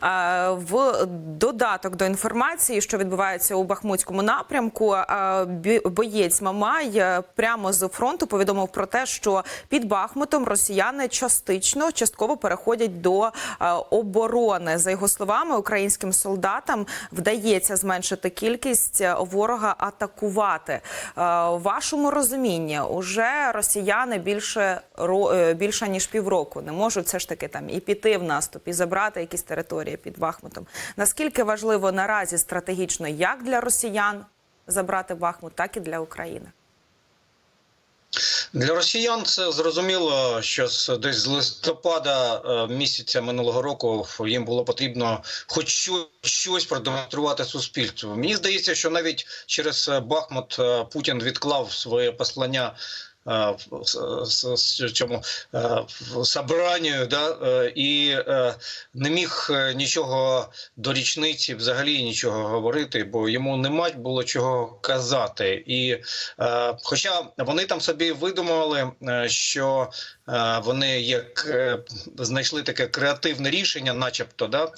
В додаток до інформації, що відбувається у Бахмутському напрямку, боєць Мамай е, прямо з фронту повідомив про те, що під Бахмутом росіяни частично частково переходять до е, оборони. За його словами, українським солдатам вдається зменшити кількість е, ворога атакувати. У вашому розумінні уже росіяни більше більше ніж півроку не можуть все ж таки там і піти в наступ, і забрати якісь території під Бахмутом. Наскільки важливо наразі стратегічно як для росіян забрати Бахмут, так і для України? Для росіян це зрозуміло, що десь з листопада е, місяця минулого року їм було потрібно хоч щось продемонструвати суспільству. Мені здається, що навіть через е, Бахмут е, Путін відклав своє послання. Е, цьому е, собранню, да, е, і не міг нічого до річниці взагалі нічого говорити, бо йому нема було чого казати. І хоча вони там собі видумували, що вони як е, знайшли таке креативне рішення, начебто, да,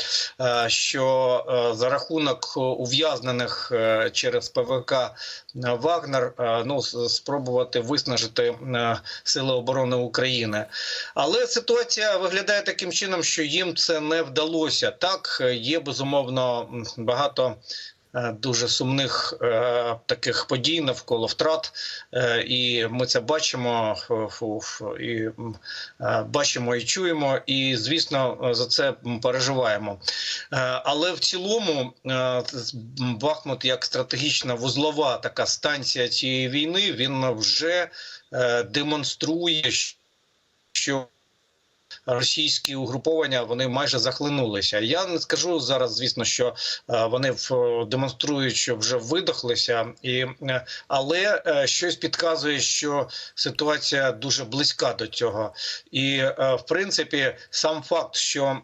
е, що е, за рахунок ув'язнених е, через ПВК Вагнер е, ну, спробувати виснажити е, Сили оборони України. Але ситуація виглядає таким чином, що їм це не вдалося. Так, е, є безумовно багато. Е, Дуже сумних е, таких подій навколо втрат, е, і ми це бачимо і бачимо і чуємо, і звісно за це переживаємо. Але в цілому Бахмут як стратегічна вузлова така станція цієї війни, він вже демонструє, що російські угруповання вони майже захлинулися. Я не скажу зараз, звісно, що е, вони демонструють, що вже видохлися, і е, але е, щось підказує, що ситуація дуже близька до цього. І в принципі, сам факт, що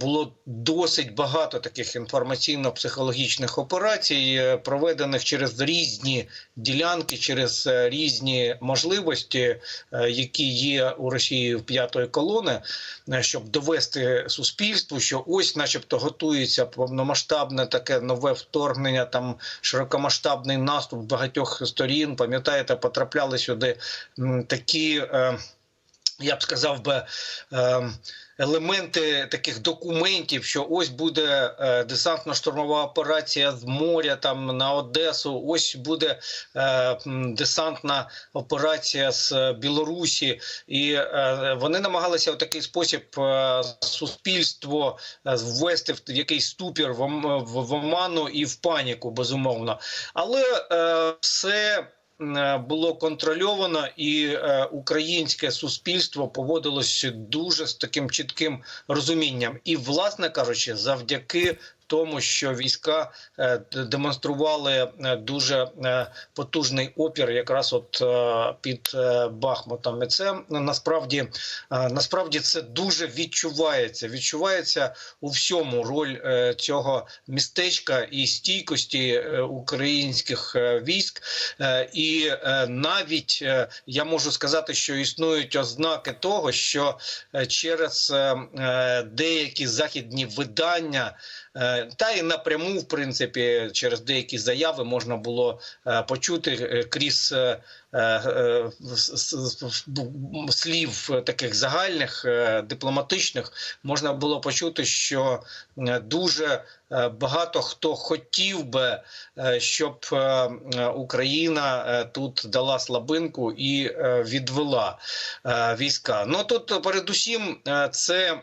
було досить багато таких інформаційно-психологічних операцій, е, проведених через різні ділянки, через е, різні можливості, е, які є у Росії в п'ятої колони, е, щоб довести суспільству, що ось, начебто, готується повномасштабне таке нове вторгнення, там широкомасштабний наступ багатьох сторін. Пам'ятаєте, потрапляли сюди такі. Е, я б сказав би. Елементи таких документів, що ось буде е, десантно-штурмова операція з моря там на Одесу. Ось буде е, десантна операція з Білорусі, і е, вони намагалися в такий спосіб суспільство ввести в якийсь ступір в, ом- в, в оману і в паніку, безумовно. Але все було контрольовано, і е, українське суспільство поводилося дуже з таким чітким розумінням. І, власне кажучи, завдяки тому, що війська е, демонстрували е, дуже е, потужний опір, якраз от під Бахмутом, і це насправді насправді це дуже відчувається. Відчувається у всьому роль цього містечка і стійкості українських військ. І навіть я можу сказати, що існують ознаки того, що через деякі західні видання. Та і напряму, в принципі, через деякі заяви можна було почути крізь слів таких загальних е, дипломатичних, можна було почути, що е, дуже е, багато хто хотів би, щоб Україна тут дала слабинку і відвела війська. Ну тут передусім це.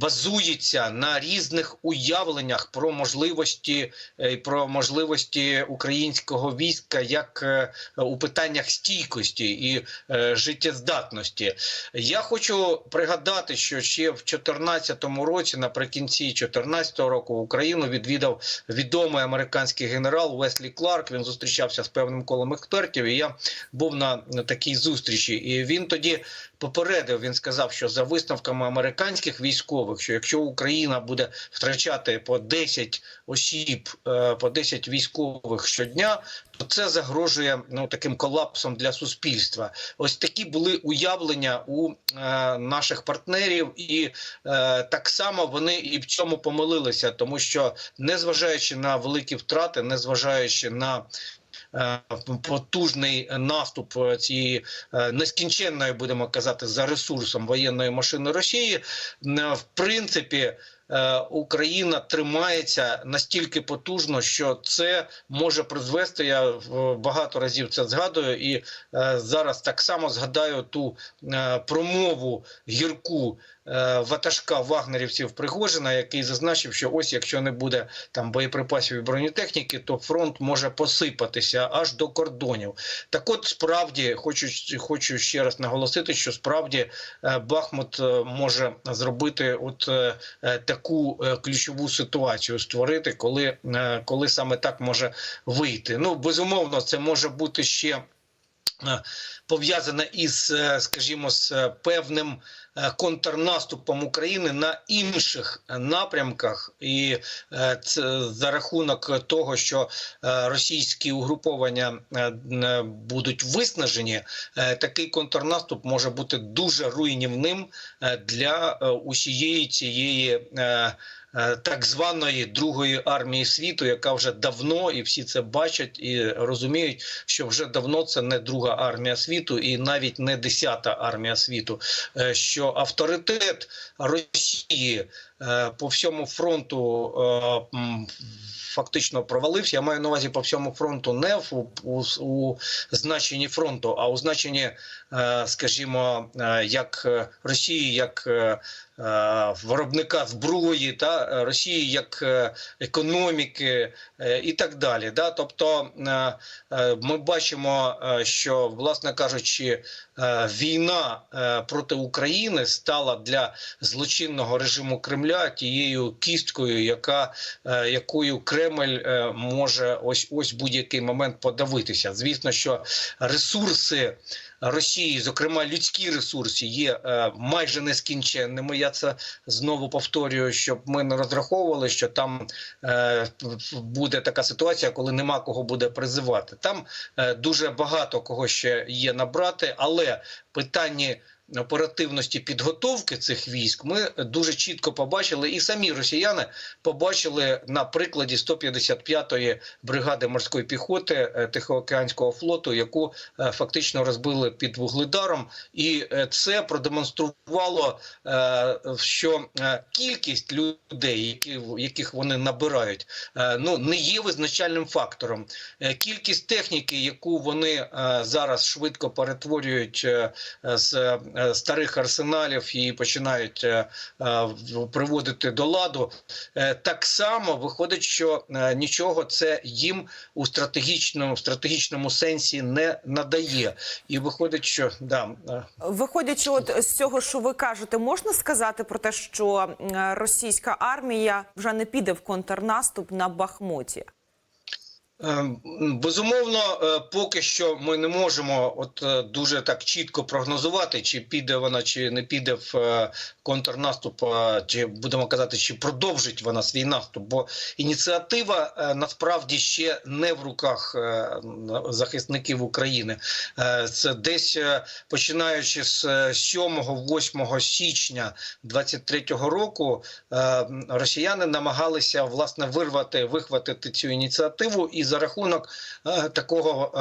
Базується на різних уявленнях про можливості е, про можливості українського війська як е, у питаннях стійкості і е, життєздатності. Я хочу пригадати, що ще в 2014 році, наприкінці 2014 року, Україну відвідав відомий американський генерал Веслі Кларк. Він зустрічався з певним колом експертів. І я був на такій зустрічі. І він тоді попередив. Він сказав, що за висновками американських військових. Військових, що якщо Україна буде втрачати по 10 осіб, е, по 10 військових щодня, то це загрожує ну таким колапсом для суспільства. Ось такі були уявлення у е, наших партнерів, і е, так само вони і в цьому помилилися, тому що незважаючи на великі втрати, незважаючи на Потужний наступ е, цієї е, нескінченної, будемо казати, за ресурсом воєнної машини Росії, е, в принципі, е, Україна тримається настільки потужно, що це може призвести. Я багато разів це згадую, і е, зараз так само згадаю ту е, промову гірку е, ватажка вагнерівців Пригожина, який зазначив, що ось якщо не буде там боєприпасів і бронетехніки, то фронт може посипатися аж до кордонів. Так, от справді хочу хочу ще раз наголосити, що справді е, Бахмут е, може зробити от е, е, таку е, ключову ситуацію створити, коли, е, коли саме так може вийти. Ну безумовно, це може бути ще. е, Пов'язане із, е, скажімо, з е, певним е, контрнаступом України на інших е, напрямках, і е, це за рахунок того, що е, російські угруповання е, е, будуть виснажені, е, такий контрнаступ може бути дуже руйнівним е, для е, усієї цієї. е, е, Так званої другої армії світу, яка вже давно і всі це бачать і розуміють, що вже давно це не друга армія світу, і навіть не десята армія світу. Е, Що авторитет Росії по всьому фронту е, фактично провалився. Я маю на увазі по всьому фронту не в у, у, значенні фронту, а у значенні, е, скажімо, е, як е, Росії, як е, е, виробника зброї та е, Росії як е, економіки е, і так далі. Да? Тобто е, е, ми бачимо, е, що, власне кажучи, е, війна е, проти України стала для злочинного режиму Кремля тією кісткою, яка е, якою Кремль е, може ось ось будь-який момент подавитися. Звісно, що ресурси. Росії, зокрема людські ресурси, є е, майже нескінченними. Я це знову повторюю, щоб ми не розраховували, що там е, буде така ситуація, коли нема кого буде призивати. Там е, дуже багато кого ще є набрати, але питання оперативності підготовки цих військ ми дуже чітко побачили, і самі росіяни побачили на прикладі 155-ї бригади морської піхоти е, Тихоокеанського флоту, яку е, фактично розбили під вугледаром, і е, це продемонструвало, що кількість людей, яких вони набирають, ну не є визначальним фактором. Кількість техніки, яку вони зараз швидко перетворюють з старих арсеналів і починають е, е, в- приводити до ладу, е, так само виходить, що е, нічого це їм у стратегічному стратегічному сенсі не надає. І виходить, що да, е, Виходячи, от з цього, що ви кажете, можна сказати про те, що російська армія вже не піде в контрнаступ на Бахмуті? Ем, Безумовно, е, поки що ми не можемо от е, дуже так чітко прогнозувати, чи піде вона, чи не піде в е, контрнаступ, чи будемо казати, чи продовжить вона свій наступ. Бо ініціатива насправді ще не в руках захисників України. Це десь починаючи з 7-8 січня 23-го року, росіяни намагалися власне вирвати, вихватити цю ініціативу і за рахунок е, такого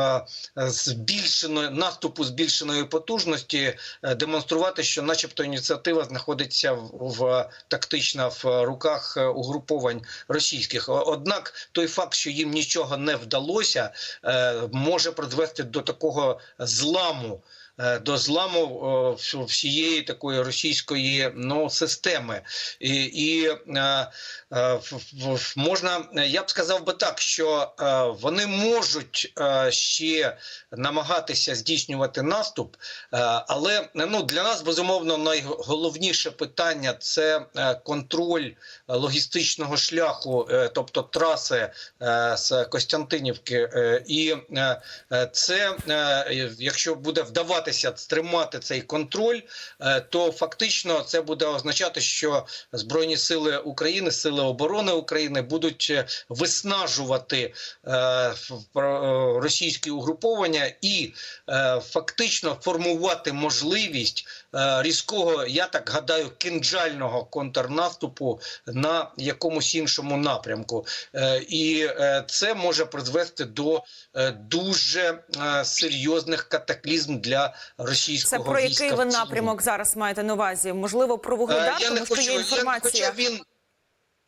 е, збільшеної наступу збільшеної потужності е, демонструвати, що, начебто, ініціатива знаходиться в, в тактично в руках угруповань російських. Однак той факт, що їм нічого не вдалося, може призвести до такого зламу. До зламу всієї такої російської ну системи, і, і можна, я б сказав би так, що е, вони можуть е, ще намагатися здійснювати наступ, е, але ну для нас безумовно найголовніше питання це е, контроль логістичного шляху, тобто траси з Костянтинівки, і це якщо буде вдаватися стримати цей контроль, то фактично це буде означати, що збройні сили України, сили оборони України будуть виснажувати російські угруповання і е, фактично формувати можливість е, різкого, я так гадаю, кинджального контрнаступу на якомусь іншому напрямку, Е, і е, це може призвести до е, дуже е, серйозних катаклізм для Це російського про війська. який ви напрямок зараз маєте на увазі? Можливо, про Е, вугледар, Я не тому що хочу, є я, інформація. хоча він.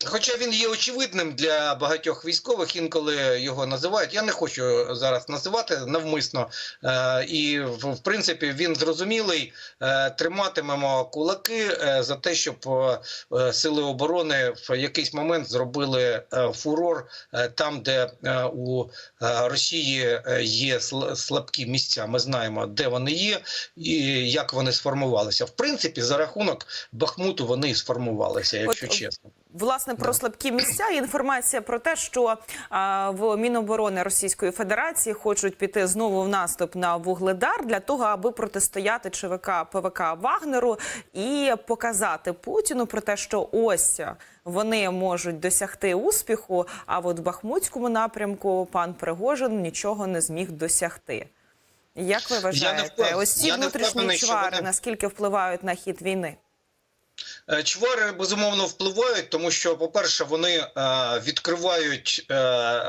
Хоча він є очевидним для багатьох військових, інколи його називають. Я не хочу зараз називати навмисно. Е, і в, принципі він зрозумілий. Е, триматимемо кулаки е, за те, щоб сили оборони в якийсь момент зробили фурор там, де у Росії є сл- слабкі місця. Ми знаємо, де вони є і як вони сформувалися. В принципі, за рахунок Бахмуту вони і сформувалися, якщо чесно. Власне, про слабкі місця є інформація про те, що а, в Міноборони Російської Федерації хочуть піти знову в наступ на вугледар для того, аби протистояти ЧВК ПВК Вагнеру і показати Путіну про те, що ось вони можуть досягти успіху. А от в Бахмутському напрямку пан Пригожин нічого не зміг досягти. Як ви вважаєте, ось ці внутрішні чвари вони- наскільки впливають на хід війни? Е, Чвари безумовно впливають, тому що, по-перше, вони е, відкривають е,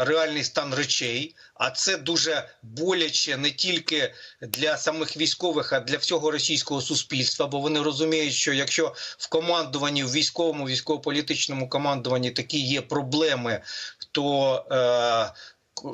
реальний стан речей, а це дуже боляче не тільки для самих військових, а для всього російського суспільства. Бо вони розуміють, що якщо в командуванні, в військовому, військово-політичному командуванні такі є проблеми, то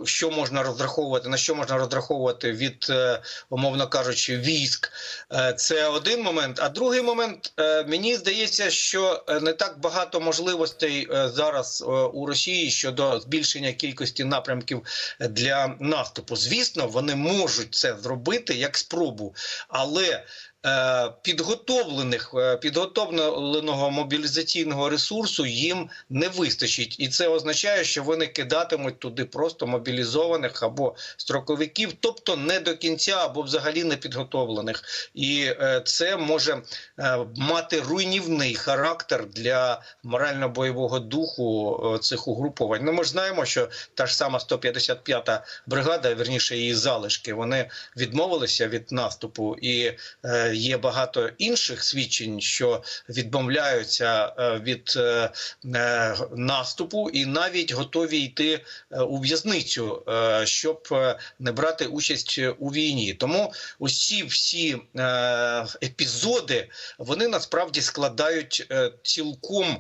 що можна розраховувати, на що можна розраховувати від, е, умовно кажучи, військ. Е, Це один момент. А другий момент, е, мені здається, що не так багато можливостей зараз у Росії щодо збільшення кількості напрямків для наступу. Звісно, вони можуть це зробити як спробу, але підготовлених е, підготовленого мобілізаційного ресурсу їм не вистачить, і це означає, що вони кидатимуть туди просто мобілізованих або строковиків, тобто не до кінця або взагалі не підготовлених, і е, це може е, мати руйнівний характер для морально-бойового духу е, цих угруповань. Ну ми ж знаємо, що та ж сама 155-та бригада, вірніше її залишки, вони відмовилися від наступу. І е, є багато інших свідчень, що відмовляються е, від е, е, наступу, і навіть готові йти у в'язницю, щоб не брати участь у війні. Тому усі всі епізоди вони насправді складають цілком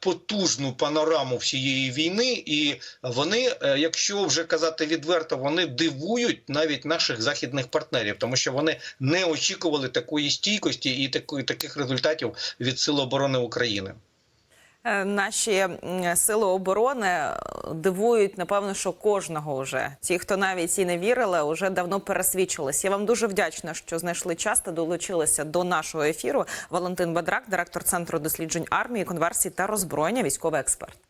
потужну панораму всієї війни, і вони, якщо вже казати відверто, вони дивують навіть наших західних партнерів, тому що вони не очікували такої стійкості і такої таких результатів від Сил оборони України. Е, Наші сили оборони е, дивують, напевно, що кожного вже. Ті, хто навіть і не вірили, вже давно пересвідчились. Я вам дуже вдячна, що знайшли час та долучилися до нашого ефіру. Валентин Бадрак, директор центру досліджень армії, конверсії та роззброєння, військовий експерт.